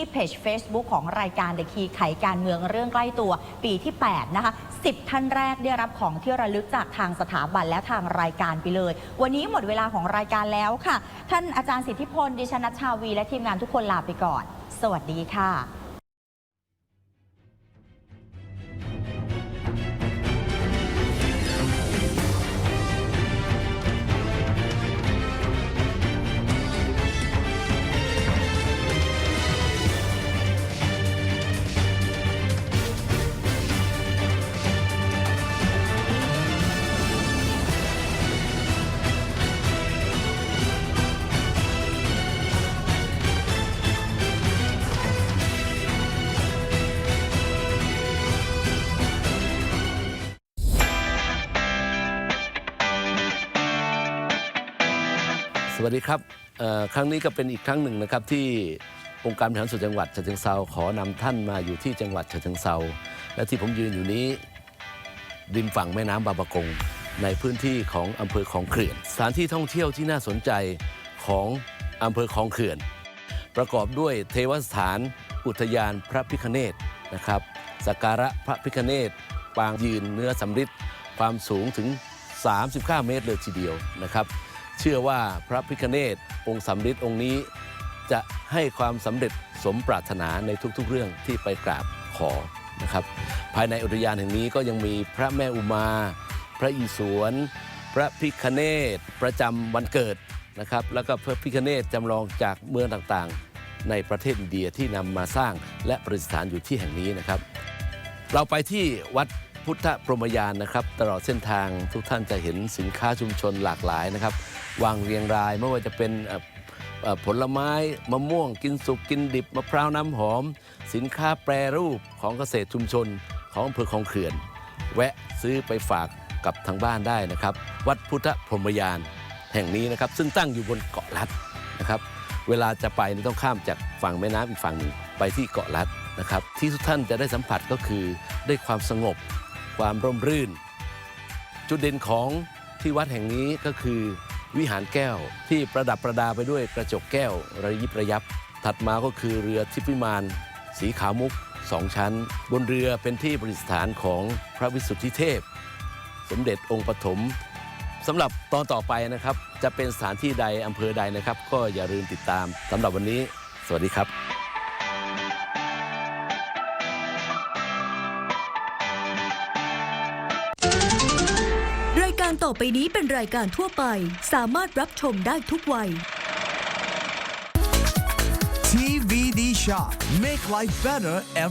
ที่เพจ Facebook ของรายการเดคีไขการเมืองเรื่องใกล้ตัว ปีที่ 8 นะคะ 10 ท่านแรกได้รับของที่ระลึกจากทางสถาบันและทางรายการไปเลย วันนี้หมดเวลาของรายการแล้วค่ะ ท่านอาจารย์สิทธิพล ดิฉันนัชชาวี และทีมงานทุกคนลาไปก่อน สวัสดีค่ะ วัสดีครับครั้งนี้ก็เป็นอีกครั้งหนึ่งนะครับที่องค์การบริหารส่วนจังหวัดฉะเชิงเซาขอนำท่านมาอยู่ที่จังหวัดฉะเชิงเซาและที่ผมยืนอยู่นี้ริมฝั่งแม่น้ำบางปะกง ในพื้นที่ของอำเภอคลองเขื่อนสถานที่ท่องเที่ยวที่น่าสนใจของอำเภอคลองเขื่อน ประกอบด้วยเทวสถาน อุทยานพระพิคเนตนะครับสักการะพระพิคเนตปางยืนเนื้อสำริดความสูงถึง 39 เมตรเลยทีเดียวนะครับ เชื่อว่าพระพิคเนตองค์สำริดองค์นี้ จะให้ความสำเร็จสมปรารถนาในทุกๆ เรื่องที่ไปกราบขอนะครับ ภายในอุทยานแห่งนี้ก็ยังมีพระแม่อุมา พระอิศวรพระพิคเนตประจำวันเกิดนะครับ แล้วก็พระพิคเนตจำลองจากเมืองต่างๆ ในประเทศอินเดียที่นำมาสร้างและประดิษฐานอยู่ที่แห่งนี้นะครับ เราไปที่วัดพุทธพรหมยานนะครับ ตลอดเส้นทางทุกท่านจะเห็นสินค้าชุมชนหลากหลายนะครับ วางเรียงราย ไม่ว่าจะเป็นผลไม้มะม่วงกินสุกกินดิบมะพร้าวน้ำหอม สินค้าแปรรูปของเกษตรชุมชนของอำเภอคลองเขื่อน แวะซื้อไปฝากกับทางบ้านได้นะครับ วัดพุทธพรหมยานแห่งนี้นะครับ ซึ่งตั้งอยู่บนเกาะลัดนะครับ เวลาจะไปต้องข้ามจากฝั่งแม่น้ำอีกฝั่งหนึ่งไปที่เกาะลัดนะครับ ที่ทุกท่านจะได้สัมผัสก็คือได้ความสงบ ความร่มรื่น จุดเด่นของที่วัดแห่งนี้ก็คือ วิหารแก้วที่ประดับประดาไปด้วยกระจกแก้วระยิบระยับ ถัดมาก็คือเรือทิพย์วิมานสีขาวมุกสองชั้น บนเรือเป็นที่ประดิษฐานของพระวิสุทธิเทพ สมเด็จองค์ปฐมสำหรับตอนต่อไปนะครับ จะเป็นสถานที่ใดอำเภอใดนะครับ ก็อย่าลืมติดตามสำหรับวันนี้ สวัสดีครับ การต่อไปนี้เป็นรายการทั่วไป สามารถรับชมได้ทุกวัย TVD Shop. Make life better every